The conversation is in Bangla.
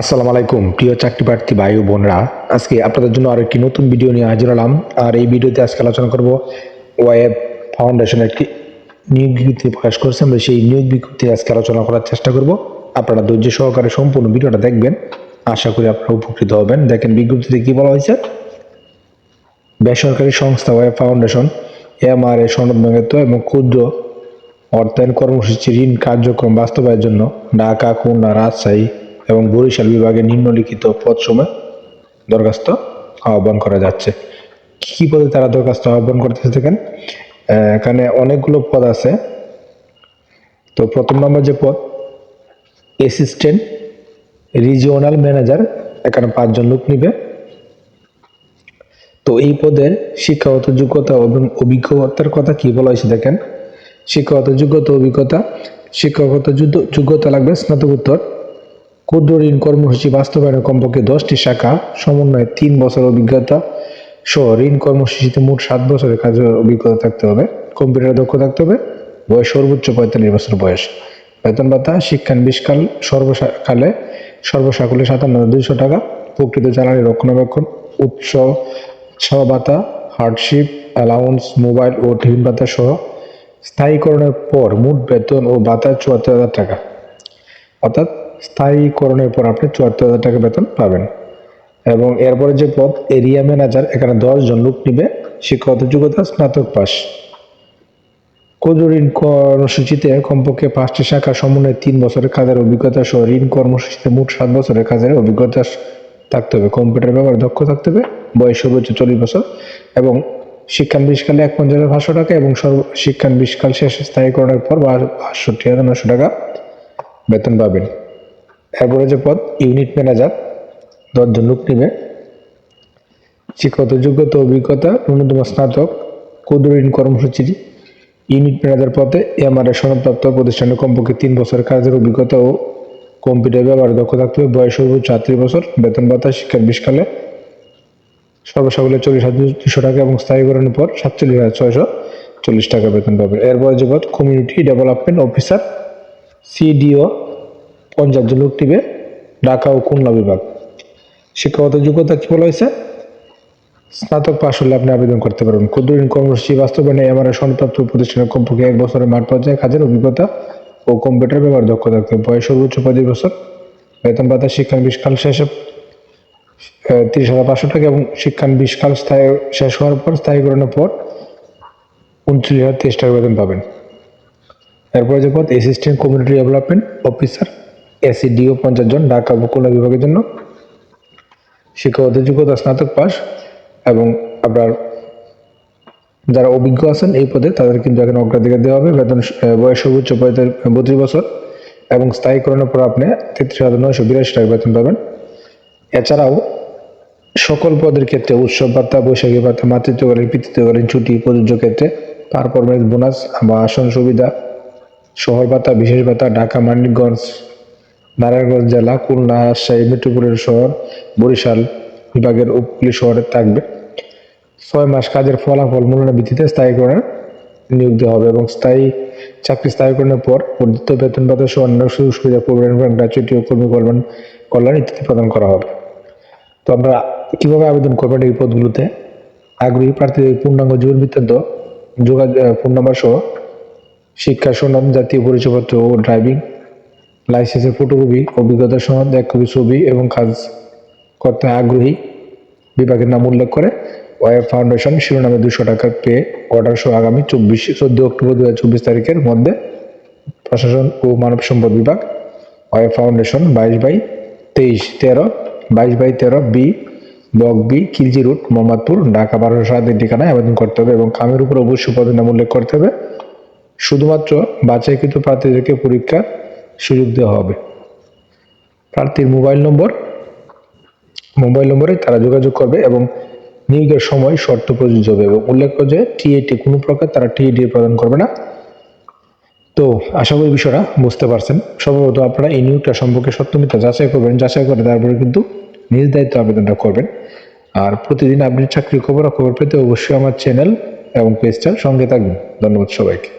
আসসালামু আলাইকুম, প্রিয় চাকরি প্রার্থী ও বোনরা। আজকে আপনাদের জন্য আরও একটি নতুন ভিডিও নিয়ে হাজির হলাম। আর এই ভিডিওতে আজকে আলোচনা করব ওয়াইএফ ফাউন্ডেশন একটি নিয়োগ বিজ্ঞপ্তি প্রকাশ করেছে। আমরা সেই নিয়োগ বিজ্ঞপ্তি আজকে আলোচনা করার চেষ্টা করব। আপনারা ধৈর্য সহকারে সম্পূর্ণ ভিডিওটা দেখবেন। আশা করি আপনারা উপকৃত হবেন। দেখেন বিজ্ঞপ্তিতে কি বলা হয়েছে? বেসরকারি সংস্থা ওয়েব ফাউন্ডেশন এম এমআরএ সনদনগত এবং ক্ষুদ্র অর্থায়ন কর্মসূচি ঋণ কার্যক্রম বাস্তবায়নের জন্য ঢাকা, খুলনা, রাজশাহী এবং বরিশাল বিভাগে নিম্নলিখিত পদসমূহে দরখাস্ত আহ্বান করা যাচ্ছে। কি পদে তারা দরখাস্ত আহ্বান করতেছে দেখেন? এখানে অনেকগুলো পদ আছে। তো প্রথম নম্বর যে পদ অ্যাসিস্ট্যান্ট রিজিওনাল ম্যানেজার এখানে পাঁচজন লোক নিবে। তো এই পদের শিক্ষাগত যোগ্যতা এবং অভিজ্ঞতার কথা কি বলা হয়েছে দেখেন? শিক্ষাগত যোগ্যতা অভিজ্ঞতা, শিক্ষাগত যোগ্যতা লাগবে স্নাতকোত্তর। ক্ষুদ্র ঋণ কর্মসূচি বাস্তবায়নের কমপক্ষে দশটি শাখা, সমন্বয়ে তিন বছর অভিজ্ঞতা সহ ঋণ কর্মসূচিতে মোট সাত বছরের কাজের অভিজ্ঞতা থাকতে হবে। কম্পিউটারে দক্ষ থাকতে হবে। বয়স সর্বোচ্চ পঁয়তাল্লিশ বছর বয়স। বেতন ভাতা, শিক্ষান বিশকাল, সর্বকালে, সর্বসাকলে সাতান্ন দুইশো টাকা। প্রকৃত জ্বালানি রক্ষণাবেক্ষণ, উৎস ছ ভাতা হার্ডশিপ অ্যালাউন্স মোবাইল ও টিফিন ভাতা সহ স্থায়ীকরণের পর মোট বেতন ও ভাতা চুয়াত্তর হাজার টাকা। অর্থাৎ স্থায়ীকরণের পর আপনি চুয়াত্তর হাজার টাকা বেতন পাবেন। এবং এরপরে যে পদ, এরিয়া ম্যানেজার, এখানে দশ জন লোক নিবে। শিক্ষাগত যোগ্যতা, স্নাতক পাস ক্ষুদ্র ঋণ কর্মসূচিতে কমপক্ষে পাঁচটি শাখা সমন্বয়ে তিন বছরের কাজের অভিজ্ঞতা সহ ঋণ কর্মসূচিতে মোট সাত বছরের কাজের অভিজ্ঞতা থাকতে হবে। কম্পিউটার ব্যবহার দক্ষ থাকতে হবে। বয়স সর্বোচ্চ চল্লিশ বছর। এবং শিক্ষান বিশকালে এক পঞ্চাশ পাঁচশো টাকা এবং সর্ব শিক্ষান বিশকাল শেষে স্থায়ীকরণের পর বাষট্টি হাজার নশো টাকা বেতন পাবেন। যে পদ ইউনিট ম্যানেজার দশজন লোক নিবে। শিক্ষাগত যোগ্যতা, অভিজ্ঞতা, ন্যূনতম স্নাতক ক্ষুদ্র কর্মসূচির ইউনিট ম্যানেজার পদে এমআরএ সনদপ্রাপ্ত প্রতিষ্ঠানে কমপক্ষে তিন বছরের কাজের অভিজ্ঞতা ও কম্পিউটার ব্যবহারে দক্ষ থাকতে হবে। বয়স সর্বোচ্চ আটত্রিশ বছর, বেতন ভাতা শিক্ষার বিশকালে। সর্বসাকুলে চল্লিশ হাজার দুশো টাকা এবং স্থায়ীকরণের পর সাতচল্লিশ হাজার ছয়শো চল্লিশ টাকা বেতন পাবে। এরপর যে পদ কমিউনিটি ডেভেলপমেন্ট অফিসার সিডিও পঞ্চাশ জন লোক টিবে, ঢাকা ও খুলনা বিভাগ। শিক্ষাগত যোগ্যতা কি বলা হয়েছে? স্নাতক পাশ হলে আপনি আবেদন করতে পারবেন। ক্ষুদ্র ঋণ কর্মসূচি বাস্তবায়নে এমআরএ সনদপ্রাপ্ত প্রতিষ্ঠানের কমপক্ষে এক বছরের মাঠ পর্যায়ে কাজের অভিজ্ঞতা ও কম্পিউটার ব্যবহার দক্ষ থাকতে বয়স সর্বোচ্চ পঁচিশ বছর। বেতন ভাতা শিক্ষান বিশকাল শেষে তিরিশ হাজার পাঁচশো টাকা এবং শিক্ষান বিশকাল স্থায়ী শেষ হওয়ার পর স্থায়ীকরণের পর উনত্রিশ হাজার তেইশ টাকা বেতন পাবেন। এরপরে যে পদ assistant community development officer ACDO পঞ্চাশ জন ঢাকা খুলনা বিভাগের জন্য। শিক্ষাগত যোগ্যতা স্নাতক পাস এবং আপনার যারা অভিজ্ঞ আছেন এই পদে, তাদের কিন্তু এখানে অগ্রাধিকার দেওয়া হবে। বেতন বয়স সর্বোচ্চ বত্রিশ বছর এবং স্থায়ীকরণের পর আপনি তেত্রিশ হাজার নয়শো বিরাশি টাকা বেতন পাবেন। এছাড়াও সকল পদের ক্ষেত্রে উৎসব ভাতা বৈশাখী ভাতা মাতৃত্বকালীন, পিতৃত্বকালীন ছুটি, প্রযোজ্য ক্ষেত্রে পারফরমেন্স বোনাস বা আসন সুবিধা, শহর ভাতা বিশেষ ভাতা ঢাকা, মানিকগঞ্জ নারায়ণগঞ্জ জেলা, খুলনা, রাজশাহী, মেট্রোপলিটন শহর, বরিশাল বিভাগের উপকূলীয় শহরে থাকবে। ছয় মাস কাজের ফলাফল মূল্যায়নের ভিত্তিতে স্থায়ীকরণে নিয়োগ দেওয়া হবে এবং স্থায়ী চাকরি স্থায়ীকরণের পর বর্ধিত বেতন ভাতা সহ অন্যান্য সুযোগ সুবিধা প্রভিডেন্ট গ্র্যাচুইটি ও কর্মী কল্যাণ কল্যাণ ইত্যাদি প্রদান করা হবে। তো আমরা কীভাবে আবেদন করবেন এই পদগুলোতে? আগ্রহী প্রার্থীদের পূর্ণাঙ্গ জীবন বৃত্তান্ত যোগাযোগ ফোন নাম্বার সহ শিক্ষা সনদ জাতীয় পরিচয়পত্র ও ড্রাইভিং লাইসেন্সের ফটোকপি অভিজ্ঞতা সনদ এক কপি ছবি এবং কাজ করতে আগ্রহী বিভাগের নাম উল্লেখ করে ওয়েব ফাউন্ডেশন শিরোনামে দুশো টাকার পে অর্ডার সহ আগামী চব্বিশ চোদ্দ অক্টোবর দু চব্বিশ তারিখের মধ্যে প্রশাসন ও মানব সম্পদ বিভাগ ওয়েব ফাউন্ডেশন বাইশ বাই তেইশ তেরো, বাইশ বাই তেরো B block B Khilji road, Mohammadpur, Dhaka বারোশো সাত এই ঠিকানায় আবেদন করতে হবে এবং কামের উপর অবশ্যই পদের নাম উল্লেখ করতে হবে। শুধুমাত্র বাছাইকৃত প্রার্থীদেরকে পরীক্ষার সুযোগ দেওয়া হবে। প্রার্থীর মোবাইল নম্বর, মোবাইল নম্বরে তারা যোগাযোগ করবে এবং নিয়োগের সময় শর্ত প্রযোজ্য হবে এবং উল্লেখ্য যে টিএটি কোনো প্রকার তারা টিএডি প্রদান করবে না। তো আশা করি বিষয়টা বুঝতে পারছেন। সম্ভবত আপনারা এই নিয়োগটা সম্পর্কে সত্যমিতা যাচাই করবেন। যাচাই করে তারপরে কিন্তু নিজ দায়িত্ব আবেদনটা করবেন। আর প্রতিদিন আপনি চাকরির খবর খবর পেতে অবশ্যই আমার চ্যানেল এবং পেজটার সঙ্গে থাকবেন। ধন্যবাদ সবাইকে।